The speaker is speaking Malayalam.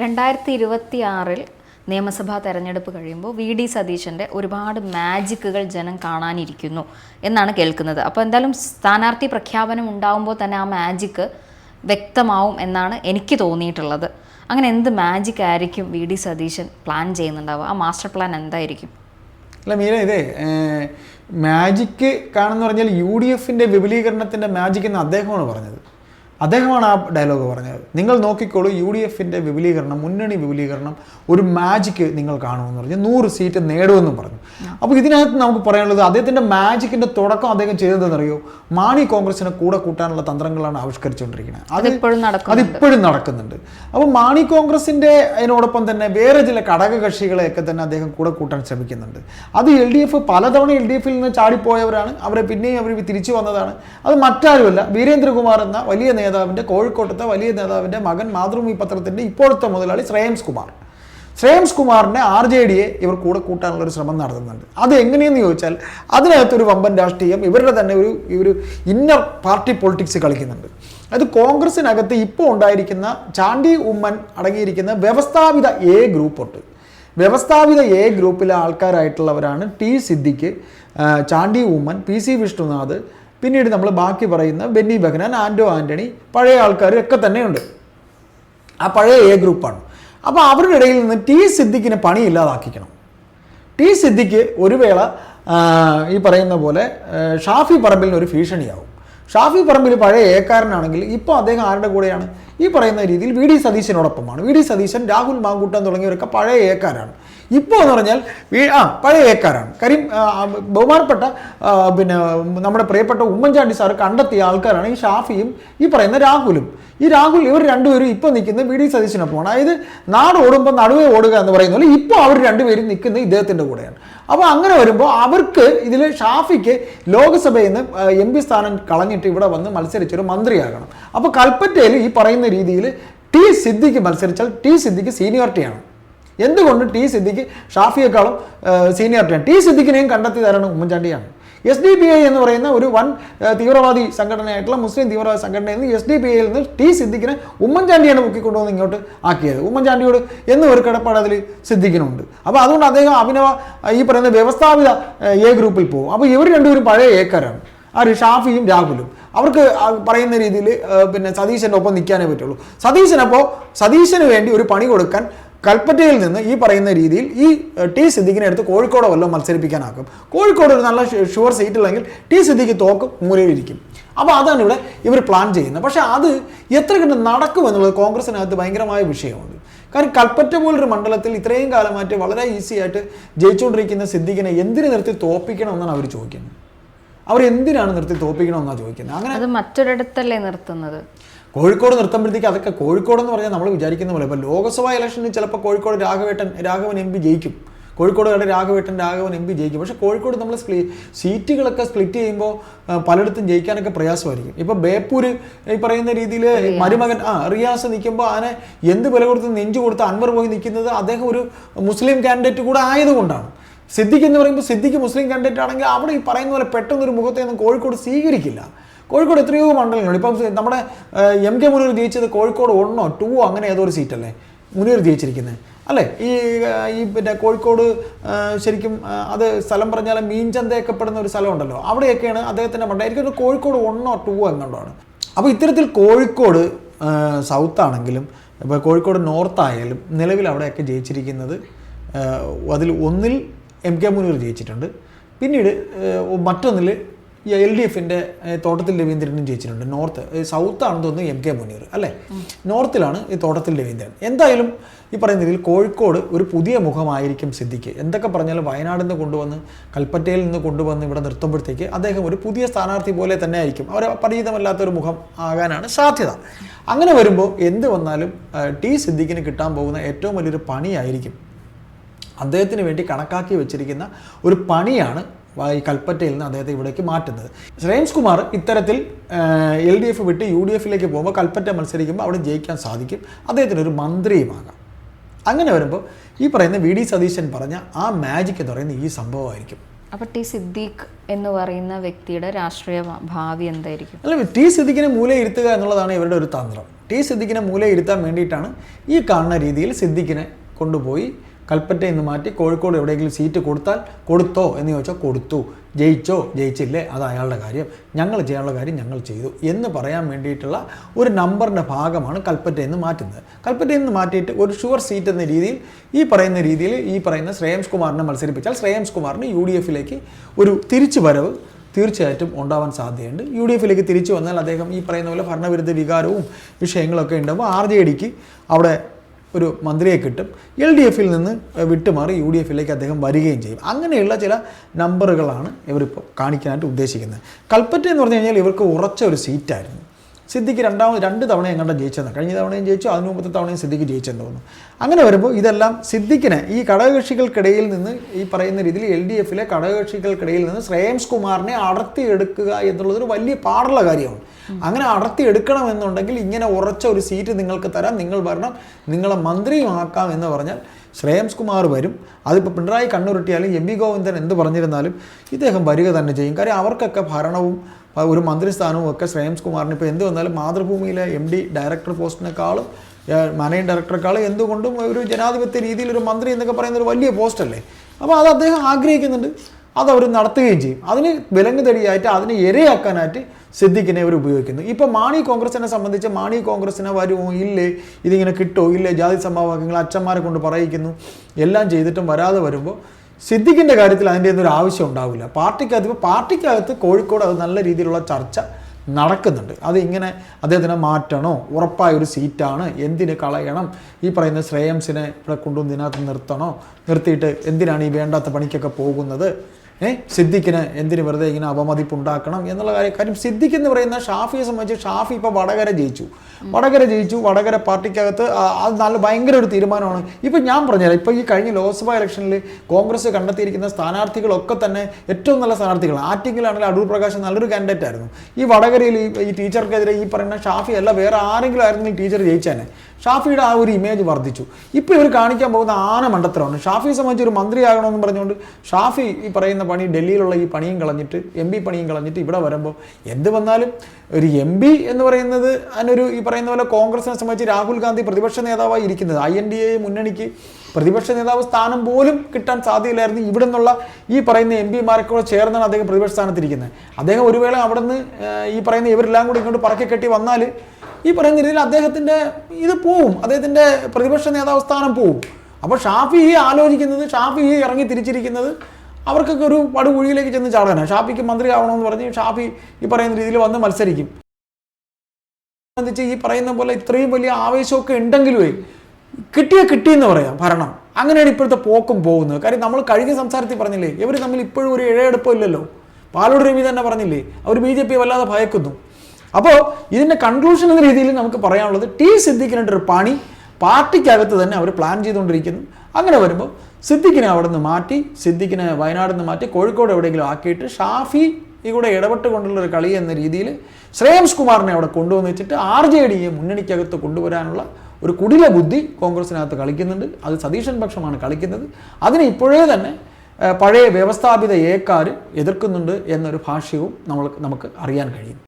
രണ്ടായിരത്തി ഇരുപത്തി ആറിൽ നിയമസഭാ തെരഞ്ഞെടുപ്പ് കഴിയുമ്പോൾ വി ഡി സതീശന്റെ ഒരുപാട് മാജിക്കുകൾ ജനം കാണാനിരിക്കുന്നു എന്നാണ് കേൾക്കുന്നത്. അപ്പോൾ എന്തായാലും സ്ഥാനാർത്ഥി പ്രഖ്യാപനം ഉണ്ടാകുമ്പോൾ തന്നെ ആ മാജിക്ക് വ്യക്തമാവും എന്നാണ് എനിക്ക് തോന്നിയിട്ടുള്ളത്. അങ്ങനെ എന്ത് മാജിക് ആയിരിക്കും വി ഡി സതീശൻ പ്ലാൻ ചെയ്യുന്നുണ്ടാവുക? ആ മാസ്റ്റർ പ്ലാൻ എന്തായിരിക്കും? അല്ല മീര ഇതേ മാജിക്ക് കാണുന്ന പറഞ്ഞാൽ യു ഡി എഫിന്റെ വിപുലീകരണത്തിന്റെ മാജിക് എന്ന് അദ്ദേഹമാണ് പറഞ്ഞത്. അദ്ദേഹമാണ് ആ ഡയലോഗ് പറഞ്ഞത്. നിങ്ങൾ നോക്കിക്കോളൂ യു ഡി എഫിന്റെ വിപുലീകരണം മുന്നണി വിപുലീകരണം ഒരു മാജിക്ക് നിങ്ങൾ കാണുമെന്ന് പറഞ്ഞു. നൂറ് സീറ്റ് നേടുമെന്നും പറഞ്ഞു. അപ്പോൾ ഇതിനകത്ത് നമുക്ക് പറയാനുള്ളത് അദ്ദേഹത്തിന്റെ മാജിക്കിന്റെ തുടക്കം അദ്ദേഹം ചെയ്തതെന്നറിയോ? മാണി കോൺഗ്രസിനെ കൂടെ കൂട്ടാനുള്ള തന്ത്രങ്ങളാണ് ആവിഷ്കരിച്ചുകൊണ്ടിരിക്കുന്നത്. അത് അതിപ്പോഴും നടക്കുന്നുണ്ട്. അതിപ്പോഴും നടക്കുന്നുണ്ട്. അപ്പോൾ മാണി കോൺഗ്രസിന്റെ അതിനോടൊപ്പം തന്നെ വേറെ ചില ഘടകകക്ഷികളെയൊക്കെ തന്നെ അദ്ദേഹം കൂടെ കൂട്ടാൻ ശ്രമിക്കുന്നുണ്ട്. അത് എൽ ഡി എഫ് പലതവണ എൽ ഡി എഫിൽ നിന്ന് ചാടിപ്പോയവരാണ്. അവരെ പിന്നെയും അവർ തിരിച്ചു വന്നതാണ്. അത് മറ്റാരുമല്ല. വീരേന്ദ്രകുമാർ എന്ന വലിയ നേതാവിന്റെ കോഴിക്കോട്ടത്തെ വലിയ നേതാവിന്റെ മകൻ മാതൃഭൂമി പത്രത്തിന്റെ ഇപ്പോഴത്തെ മുതലാളി ശ്രേയംസ് കുമാർ. ശ്രേയംസ് കുമാറിനെ ആർ ജെ ഡിയെ ഇവർ കൂടെ കൂട്ടാനുള്ള ഒരു ശ്രമം നടത്തുന്നുണ്ട്. അത് എങ്ങനെയെന്ന് ചോദിച്ചാൽ അതിനകത്തൊരു വമ്പൻ രാഷ്ട്രീയം ഇവരുടെ തന്നെ ഒരു ഒരു ഇന്നർ പാർട്ടി പൊളിറ്റിക്സ് കളിക്കുന്നുണ്ട്. അത് കോൺഗ്രസിനകത്ത് ഇപ്പോൾ ഉണ്ടായിരിക്കുന്ന ചാണ്ടി ഉമ്മൻ അടങ്ങിയിരിക്കുന്ന വ്യവസ്ഥാപിത എ ഗ്രൂപ്പുണ്ട്. വ്യവസ്ഥാപിത എ ഗ്രൂപ്പിലെ ആൾക്കാരായിട്ടുള്ളവരാണ് T Siddique Chandy Oommen P C Vishnunadh പിന്നീട് നമ്മൾ ബാക്കി പറയുന്ന ബെന്നി ബഹനാൻ ആൻഡോ ആന്റണി പഴയ ആൾക്കാരൊക്കെ തന്നെയുണ്ട്. ആ പഴയ എ ഗ്രൂപ്പാണ് അപ്പോൾ അവരുടെ ഇടയിൽ നിന്ന് ടി സിദ്ദിഖിനെ പണിയില്ലാതാക്കിക്കണം ടി സിദ്ദിഖ് ഒരു വേള ഈ പറയുന്ന പോലെ ഷാഫി പറമ്പിലിന് ഒരു ഭീഷണിയാവും. ഷാഫി പറമ്പിൽ പഴയ ഏക്കാരനാണെങ്കിൽ ഇപ്പോൾ അദ്ദേഹം ആരുടെ കൂടെയാണ്? ഈ പറയുന്ന രീതിയിൽ വി ഡി സതീശനോടൊപ്പമാണ്. വി ഡി സതീശൻ രാഹുൽ മാങ്കൂട്ടൻ തുടങ്ങിയവരൊക്കെ പഴയ ഏക്കാരാണ് ഇപ്പോൾ എന്ന് പറഞ്ഞാൽ ആ പഴയ ഏക്കാരാണ്. കാര്യം ബഹുമാനപ്പെട്ട പിന്നെ നമ്മുടെ പ്രിയപ്പെട്ട ഉമ്മൻചാണ്ടി സാർ കണ്ടെത്തിയ ആൾക്കാരാണ് ഈ ഷാഫിയും ഈ പറയുന്ന രാഹുലും. ഈ രാഹുൽ ഇവർ രണ്ടുപേരും ഇപ്പോൾ നിൽക്കുന്നത് വി ഡി സതീശിനൊപ്പമാണ്. അതായത് നാട് ഓടുമ്പോൾ നടുവേ ഓടുക എന്ന് പറയുന്ന പോലെ ഇപ്പോൾ അവർ രണ്ടുപേരും നിൽക്കുന്നത് ഇദ്ദേഹത്തിന്റെ കൂടെയാണ്. അപ്പോൾ അങ്ങനെ വരുമ്പോൾ അവർക്ക് ഇതിൽ ഷാഫിക്ക് ലോക്സഭയിൽ നിന്ന് എം പി സ്ഥാനം കളഞ്ഞിട്ട് ഇവിടെ വന്ന് മത്സരിച്ചൊരു മന്ത്രിയാകണം. അപ്പോൾ കൽപ്പറ്റയിൽ ഈ പറയുന്ന രീതിയിൽ ടി സിദ്ദിഖ് മത്സരിച്ചാൽ ടി സിദ്ദിഖ് സീനിയോറിറ്റിയാണ്. എന്തുകൊണ്ട് ടി സിദ്ദിഖ് ഷാഫിയേക്കാളും സീനിയോറിറ്റിയാണ് ടി സിദ്ദിഖിനെയും കണ്ടെത്തി തരണം ഉമ്മൻചാണ്ടിയാണ്. എസ് ഡി പി ഐ എന്ന് പറയുന്ന ഒരു വൻ തീവ്രവാദി സംഘടനയായിട്ടുള്ള മുസ്ലിം തീവ്രവാദി സംഘടനയിൽ നിന്ന് എസ് ഡി പി ഐയിൽ നിന്ന് ടി സിദ്ദിഖിനെ ഉമ്മൻചാണ്ടിയാണ് മുക്കിക്കൊണ്ടുവന്ന് ഇങ്ങോട്ട് ആക്കിയത്. ഉമ്മൻചാണ്ടിയോട് എന്ന് ഒരു കിടപ്പാട് അതിൽ സിദ്ദിഖിനുണ്ട്. അപ്പോൾ അതുകൊണ്ട് അദ്ദേഹം അഭിനവ ഈ പറയുന്ന വ്യവസ്ഥാപിത എ ഗ്രൂപ്പിൽ പോകും. അപ്പോൾ ഇവർ രണ്ടുപേരും പഴയ ഏക്കാരാണ്. ആര്? ഷാഫിയും രാഹുലും. അവർക്ക് പറയുന്ന രീതിയിൽ പിന്നെ സതീശന്റെ ഒപ്പം നിൽക്കാനേ പറ്റുള്ളൂ. സതീശനപ്പോൾ സതീശന് വേണ്ടി ഒരു പണി കൊടുക്കാൻ കൽപ്പറ്റയിൽ നിന്ന് ഈ പറയുന്ന രീതിയിൽ ഈ ടി സിദ്ദിഖിനെ എടുത്ത് കോഴിക്കോട് വല്ലോ മത്സരിപ്പിക്കാനാക്കും. കോഴിക്കോട് ഒരു നല്ല ഷുവർ സീറ്റ് ഇല്ലെങ്കിൽ ടി സിദ്ദിഖ് തോക്കും മൂലയിലിരിക്കും. അപ്പോൾ അതാണ് ഇവിടെ ഇവർ പ്ലാൻ ചെയ്യുന്നത്. പക്ഷേ അത് എത്ര കണ്ട് നടക്കുമെന്നുള്ളത് കോൺഗ്രസിനകത്ത് ഭയങ്കരമായ വിഷയമുണ്ട്. കാരണം കൽപ്പറ്റ പോലൊരു മണ്ഡലത്തിൽ ഇത്രയും കാലമായിട്ട് വളരെ ഈസി ആയിട്ട് ജയിച്ചുകൊണ്ടിരിക്കുന്ന സിദ്ദിഖിനെ എന്തിനു നിർത്തി തോപ്പിക്കണം എന്നാണ് അവർ ചോദിക്കുന്നത്. അവർ എന്തിനാണ് നിർത്തി തോപ്പിക്കണം എന്നാണ് ചോദിക്കുന്നത്. അങ്ങനെ അത് മറ്റൊരിടത്തല്ലേ നിർത്തുന്നത്? കോഴിക്കോട് നിർത്തുമ്പോഴത്തേക്ക് അതൊക്കെ കോഴിക്കോട് എന്ന് പറഞ്ഞാൽ നമ്മൾ വിചാരിക്കുന്ന പോലെ. ഇപ്പോൾ ലോക്സഭാ ഇലക്ഷനിൽ ചിലപ്പോൾ കോഴിക്കോട് രാഘവേട്ടൻ രാഘവൻ എം പി ജയിക്കും. കോഴിക്കോട് കണ്ട രാഘവേട്ടൻ രാഘവൻ എം പി ജയിക്കും. പക്ഷേ കോഴിക്കോട് നമ്മൾ സീറ്റുകളൊക്കെ സ്പ്ലിറ്റ് ചെയ്യുമ്പോൾ പലയിടത്തും ജയിക്കാനൊക്കെ പ്രയാസമായിരിക്കും. ഇപ്പോൾ ബേപ്പൂര് ഈ പറയുന്ന രീതിയിൽ മരുമകൻ ആ റിയാസ് നിൽക്കുമ്പോൾ അതിനെ എന്ത് വില കൊടുത്ത് നെഞ്ചു കൊടുത്ത് അൻവർ പോയി നിൽക്കുന്നത് അദ്ദേഹം ഒരു മുസ്ലിം കാൻഡിഡേറ്റ് കൂടെ ആയതുകൊണ്ടാണ്. സിദ്ദിഖ് എന്ന് പറയുമ്പോൾ സിദ്ദിഖ് മുസ്ലിം കാൻഡിഡേറ്റ് ആണെങ്കിൽ അവിടെ ഈ പറയുന്ന പോലെ പെട്ടെന്നൊരു മുഖത്തേന്ന് കോഴിക്കോട് സ്വീകരിക്കില്ല. കോഴിക്കോട് എത്രയോ മണ്ഡലങ്ങളുണ്ട്. ഇപ്പം നമ്മുടെ എം കെ മുനീർ ജയിച്ചത് കോഴിക്കോട് ഒന്നോ ടൂവോ അങ്ങനെ ഏതോ ഒരു സീറ്റല്ലേ മുനീർ ജയിച്ചിരിക്കുന്നത് അല്ലേ? ഈ ഈ പിന്നെ കോഴിക്കോട് ശരിക്കും അത് സ്ഥലം പറഞ്ഞാൽ മീൻചന്തയൊക്കെ പെടുന്ന ഒരു സ്ഥലമുണ്ടല്ലോ. അവിടെയൊക്കെയാണ് അദ്ദേഹത്തിന്റെ മണ്ഡലം. എനിക്കൊരു കോഴിക്കോട് ഒന്നോ ടൂവോ എന്നുള്ളതാണ് അപ്പോൾ ഇത്തരത്തിൽ കോഴിക്കോട് സൗത്ത് ആണെങ്കിലും ഇപ്പോൾ കോഴിക്കോട് നോർത്ത് ആയാലും നിലവിൽ അവിടെയൊക്കെ ജയിച്ചിരിക്കുന്നത് അതിൽ ഒന്നിൽ എം കെ മുനീർ ജയിച്ചിട്ടുണ്ട്. പിന്നീട് മറ്റൊന്നിൽ ഈ എൽ ഡി എഫിന്റെ തോട്ടത്തിൽ രവീന്ദ്രനും ജയിച്ചിട്ടുണ്ട്. നോർത്ത് സൗത്ത് ആണെന്ന് തോന്നുന്നു എം കെ മുനീർ അല്ലേ? നോർത്തിലാണ് ഈ തോട്ടത്തിൽ രവീന്ദ്രൻ. എന്തായാലും ഈ പറയുന്ന രീതിയിൽ കോഴിക്കോട് ഒരു പുതിയ മുഖമായിരിക്കും സിദ്ദിഖ് എന്തൊക്കെ പറഞ്ഞാലും വയനാട്ടിൽ നിന്ന് കൊണ്ടുവന്ന് കൽപ്പറ്റയിൽ നിന്ന് കൊണ്ടുവന്ന് ഇവിടെ നിർത്തുമ്പോഴത്തേക്ക് അദ്ദേഹം ഒരു പുതിയ സ്ഥാനാർത്ഥി പോലെ തന്നെ ആയിരിക്കും. അവർ പരിചിതമല്ലാത്തൊരു മുഖം ആകാനാണ് സാധ്യത. അങ്ങനെ വരുമ്പോൾ എന്ത് വന്നാലും ടി സിദ്ദിഖിന് കിട്ടാൻ പോകുന്ന ഏറ്റവും വലിയൊരു പണിയായിരിക്കും. അദ്ദേഹത്തിന് വേണ്ടി കണക്കാക്കി വെച്ചിരിക്കുന്ന ഒരു പണിയാണ് ഈ കൽപ്പറ്റയിൽ നിന്ന് അദ്ദേഹത്തെ ഇവിടേക്ക് മാറ്റുന്നത്. ശ്രേംസ് കുമാർ ഇത്തരത്തിൽ എൽ ഡി എഫ് വിട്ട് യു ഡി എഫിലേക്ക് പോകുമ്പോൾ കൽപ്പറ്റ മത്സരിക്കുമ്പോൾ അവിടെ ജയിക്കാൻ സാധിക്കും. അദ്ദേഹത്തിന് ഒരു മന്ത്രിയുമാകാം. അങ്ങനെ വരുമ്പോൾ ഈ പറയുന്ന വി ഡി സതീശൻ പറഞ്ഞ ആ മാജിക് എന്ന് പറയുന്ന ഈ സംഭവമായിരിക്കും. അപ്പൊ ടി സിദ്ദീഖ് എന്ന് പറയുന്ന വ്യക്തിയുടെ രാഷ്ട്രീയ ഭാവി എന്തായിരിക്കും? അല്ല ടി സിദ്ദിഖിനെ മൂലയിരുത്തുക എന്നുള്ളതാണ് ഇവരുടെ ഒരു തന്ത്രം. ടി സിദ്ദിഖിനെ മൂലയിരുത്താൻ വേണ്ടിയിട്ടാണ് ഈ കാണുന്ന രീതിയിൽ സിദ്ദീഖിനെ കൊണ്ടുപോയി കൽപ്പറ്റയിൽ നിന്ന് മാറ്റി കോഴിക്കോട് എവിടെയെങ്കിലും സീറ്റ് കൊടുത്താൽ കൊടുത്തോ എന്ന് ചോദിച്ചാൽ കൊടുത്തു. ജയിച്ചോ ജയിച്ചില്ലേ? അത് അയാളുടെ കാര്യം. ഞങ്ങൾ ചെയ്യാനുള്ള കാര്യം ഞങ്ങൾ ചെയ്തു. എന്ന് പറയാൻ വേണ്ടിയിട്ടുള്ള ഒരു നമ്പറിന്റെ ഭാഗമാണ് കൽപ്പറ്റയിൽ നിന്ന് മാറ്റുന്നത്. കൽപ്പറ്റയിൽ നിന്ന് മാറ്റിയിട്ട് ഒരു ഷുവർ സീറ്റ് എന്ന രീതിയിൽ ഈ പറയുന്ന രീതിയിൽ ഈ പറയുന്ന ശ്രേയംസ് കുമാറിനെ മത്സരിപ്പിച്ചാൽ ശ്രേയംസ് കുമാറിന് യു ഡി എഫിലേക്ക് ഒരു തിരിച്ചു വരവ് തീർച്ചയായിട്ടും ഉണ്ടാവാൻ സാധ്യതയുണ്ട്. യു ഡി എഫിലേക്ക് തിരിച്ചു വന്നാൽ അദ്ദേഹം ഈ പറയുന്ന പോലെ ഭരണവിരുദ്ധ വികാരവും വിഷയങ്ങളൊക്കെ ഉണ്ടാകുമ്പോൾ ആർ ജെ ഡിക്ക് അവിടെ ഒരു മന്ത്രിയെ കിട്ടും. എൽ ഡി എഫിൽ നിന്ന് വിട്ടുമാറി യു ഡി എഫിലേക്ക് അദ്ദേഹം വരികയും ചെയ്യും. അങ്ങനെയുള്ള ചില നമ്പറുകളാണ് ഇവരിപ്പോൾ കാണിക്കാനായിട്ട് ഉദ്ദേശിക്കുന്നത്. കൽപ്പറ്റ എന്ന് പറഞ്ഞു കഴിഞ്ഞാൽ ഇവർക്ക് ഉറച്ച ഒരു സീറ്റായിരുന്നു. സിദ്ദിഖ് രണ്ടാമത് രണ്ട് തവണ എങ്ങാണ്ട് ജയിച്ചെന്ന്. കഴിഞ്ഞ തവണയും ജയിച്ചു അതിന് മുമ്പത്തെ തവണയും സിദ്ദിഖ് ജയിച്ചെന്ന് തോന്നുന്നു. അങ്ങനെ വരുമ്പോൾ ഇതെല്ലാം സിദ്ദിഖിനെ ഈ ഘടകകക്ഷികൾക്കിടയിൽ നിന്ന് ഈ പറയുന്ന രീതിയിൽ എൽ ഡി എഫിലെ ഘടകകക്ഷികൾക്കിടയിൽ നിന്ന് ശ്രേയംസ് കുമാറിനെ അടർത്തിയെടുക്കുക എന്നുള്ളതൊരു വലിയ പാടുള്ള കാര്യമാണ്. അങ്ങനെ അടർത്തിയെടുക്കണമെന്നുണ്ടെങ്കിൽ ഇങ്ങനെ ഉറച്ച ഒരു സീറ്റ് നിങ്ങൾക്ക് തരാം നിങ്ങൾ വരണം നിങ്ങളെ മന്ത്രിയുമാക്കാം എന്ന് പറഞ്ഞാൽ ശ്രേയംസ് കുമാർ വരും. അതിപ്പോൾ പിണറായി കണ്ണുരുട്ടിയാലും എം വി ഗോവിന്ദൻ എന്ത് പറഞ്ഞിരുന്നാലും ഇദ്ദേഹം വരിക തന്നെ ചെയ്യും. കാര്യം അവർക്കൊക്കെ ഭരണവും ഒരു മന്ത്രിസ്ഥാനവും ഒക്കെ ശ്രേയംസ് കുമാറിന് ഇപ്പോൾ എന്ത് വന്നാലും മാതൃഭൂമിയിലെ എം ഡി ഡയറക്ടർ പോസ്റ്റിനേക്കാളും മാനേജിംഗ് ഡയറക്ടറെക്കാളും എന്തുകൊണ്ടും ഒരു ജനാധിപത്യ രീതിയിൽ ഒരു മന്ത്രി എന്നൊക്കെ പറയുന്ന ഒരു വലിയ പോസ്റ്റല്ലേ അപ്പോൾ അത് അദ്ദേഹം ആഗ്രഹിക്കുന്നുണ്ട്. അത് അവർ നടത്തുകയും ചെയ്യും. അതിന് വിലങ്ങ് തടിയായിട്ട് അതിനെ ഇരയാക്കാനായിട്ട് സിദ്ദിഖിനെ അവർ ഉപയോഗിക്കുന്നു. ഇപ്പോൾ മാണി കോൺഗ്രസിനെ സംബന്ധിച്ച് മാണി കോൺഗ്രസിനെ വരുമോ? ഇല്ലേ. ഇതിങ്ങനെ കിട്ടുമോ ഇല്ലേ. ജാതി സംഭവങ്ങൾ അച്ഛന്മാരെ കൊണ്ട് പറയിക്കുന്നു. എല്ലാം ചെയ്തിട്ടും വരാതെ വരുമ്പോൾ സിദ്ദിഖിന്റെ കാര്യത്തിൽ അതിന്റെ ഒന്നും ഒരു ആവശ്യം ഉണ്ടാവില്ല. പാർട്ടിക്കകത്ത് ഇപ്പോൾ പാർട്ടിക്കകത്ത് കോഴിക്കോട് അത് നല്ല രീതിയിലുള്ള ചർച്ച നടക്കുന്നുണ്ട്. അത് ഇങ്ങനെ അദ്ദേഹത്തിനെ മാറ്റണോ? ഉറപ്പായ ഒരു സീറ്റാണ്. എന്തിന് കളയണം? ഈ പറയുന്ന ശ്രേയംസിനെ ഇവിടെ കൊണ്ടുവന്ന് ഇതിനകത്ത് നിർത്തണോ? നിർത്തിയിട്ട് എന്തിനാണ് ഈ വേണ്ടാത്ത പണിക്കൊക്കെ പോകുന്നത്? ഏ? സിദ്ദിഖിന് എന്തിന് വെറുതെ ഇങ്ങനെ അപമതിപ്പ് ഉണ്ടാക്കണം എന്നുള്ള കാര്യം കാര്യം സിദ്ദിഖ് എന്ന് പറയുന്ന ഷാഫിയെ സംബന്ധിച്ച് ഷാഫി ഇപ്പോൾ വടകര ജയിച്ചു. വടകര ജയിച്ചു. വടകര പാർട്ടിക്കകത്ത് അത് നല്ല ഭയങ്കര ഒരു തീരുമാനമാണ്. ഇപ്പം ഞാൻ പറഞ്ഞുതരാം. ഇപ്പോൾ ഈ കഴിഞ്ഞ ലോക്സഭാ ഇലക്ഷനിൽ കോൺഗ്രസ് കണ്ടെത്തിയിരിക്കുന്ന സ്ഥാനാർത്ഥികളൊക്കെ തന്നെ ഏറ്റവും നല്ല സ്ഥാനാർത്ഥികളാണ് ആറ്റിങ്ങിലാണെങ്കിൽ അടൂർ പ്രകാശ് നല്ലൊരു കാൻഡിഡേറ്റ് ആയിരുന്നു. ഈ വടകരയിൽ ഈ ഈ ടീച്ചർക്കെതിരെ ഈ പറയുന്ന ഷാഫി അല്ല വേറെ ആരെങ്കിലും ആയിരുന്നെങ്കിൽ ടീച്ചർ ജയിച്ചേനെ. ഷാഫിയുടെ ആ ഒരു ഇമേജ് വർദ്ധിച്ചു. ഇപ്പോൾ ഇവർ കാണിക്കാൻ പോകുന്ന ആന മണ്ടത്തരമാണ്. ഷാഫിയെ സംബന്ധിച്ച് ഒരു മന്ത്രിയാകണമെന്ന് പറഞ്ഞുകൊണ്ട് ഷാഫി ഈ പറയുന്ന പണി ഡൽഹിയിലുള്ള ഈ പണിയും കളഞ്ഞിട്ട് എം പി പണിയും കളഞ്ഞിട്ട് ഇവിടെ വരുമ്പോൾ എന്ത് വന്നാലും ഒരു എം പി എന്ന് പറയുന്നത് അതിനൊരു ഈ പറയുന്ന പോലെ കോൺഗ്രസിനെ സംബന്ധിച്ച് രാഹുൽ ഗാന്ധി പ്രതിപക്ഷ നേതാവായി ഇരിക്കുന്നത്. ഐ എൻ ഡി എ മുന്നണിക്ക് പ്രതിപക്ഷ നേതാവ് സ്ഥാനം പോലും കിട്ടാൻ സാധ്യതയില്ലായിരുന്നു ഇവിടെ നിന്നുള്ള ഈ പറയുന്ന എം പിമാരൊക്കെ ചേർന്നാണ് അദ്ദേഹം പ്രതിപക്ഷ സ്ഥാനത്തിരിക്കുന്നത്. അദ്ദേഹം ഒരു വേള അവിടെ നിന്ന് ഈ പറയുന്ന ഇവരെല്ലാം കൂടി ഇങ്ങോട്ട് പറക്കി കെട്ടി വന്നാൽ ഈ പറയുന്ന രീതിയിൽ അദ്ദേഹത്തിന്റെ ഇത് പോവും. അദ്ദേഹത്തിന്റെ പ്രതിപക്ഷ നേതാവ് സ്ഥാനം പോവും. അപ്പോൾ ഷാഫി ഈ ആലോചിക്കുന്നത് ഷാഫി ഈ ഇറങ്ങി തിരിച്ചിരിക്കുന്നത് അവർക്കൊക്കെ ഒരു പടുകുഴിയിലേക്ക് ചെന്ന് ചാടാനാണ്. ഷാഫിക്ക് മന്ത്രി ആവണമെന്ന് പറഞ്ഞ് ഷാഫി ഈ പറയുന്ന രീതിയിൽ വന്ന് മത്സരിക്കും. സംബന്ധിച്ച് ഈ പറയുന്ന പോലെ ഇത്രയും വലിയ ആവേശമൊക്കെ ഉണ്ടെങ്കിലുമേ കിട്ടിയ കിട്ടിയെന്ന് പറയാം ഭരണം. അങ്ങനെയാണ് ഇപ്പോഴത്തെ പോക്കും പോകുന്നത്. കാര്യം നമ്മൾ കഴിഞ്ഞ സംസാരത്തിൽ പറഞ്ഞില്ലേ ഇവർ തമ്മിൽ ഇപ്പോഴും ഒരു ഇഴയെടുപ്പം ഇല്ലല്ലോ. പാലോട് രവി തന്നെ പറഞ്ഞില്ലേ അവർ ബി ജെ പി വല്ലാതെ ഭയക്കുന്നു. അപ്പോൾ ഇതിന്റെ കൺക്ലൂഷൻ എന്ന രീതിയിൽ നമുക്ക് പറയാനുള്ളത് ടി സിദ്ദിഖിനായിട്ടൊരു പണി പാർട്ടിക്കകത്ത് തന്നെ അവർ പ്ലാൻ ചെയ്തുകൊണ്ടിരിക്കുന്നു. അങ്ങനെ വരുമ്പോൾ സിദ്ദിഖിനെ അവിടെ നിന്ന് മാറ്റി സിദ്ദിഖിനെ വയനാട് നിന്ന് മാറ്റി കോഴിക്കോട് എവിടെയെങ്കിലും ആക്കിയിട്ട് ഷാഫി ഈ കൂടെ ഇടപെട്ടുകൊണ്ടുള്ള ഒരു കളി എന്ന രീതിയിൽ ശ്രേയംസ് കുമാറിനെ അവിടെ കൊണ്ടുവന്ന് വെച്ചിട്ട് ആർ ജെ ഡിയെ മുന്നണിക്കകത്ത് കൊണ്ടുവരാനുള്ള ഒരു കുടില ബുദ്ധി കോൺഗ്രസിനകത്ത് കളിക്കുന്നുണ്ട്. അത് സതീശൻ പക്ഷമാണ് കളിക്കുന്നത്. അതിന് ഇപ്പോഴേ തന്നെ പഴയ വ്യവസ്ഥാപിത ഏക്കാർ എതിർക്കുന്നുണ്ട് എന്നൊരു ഭാഷ്യവും നമ്മൾ നമുക്ക് അറിയാൻ കഴിയും.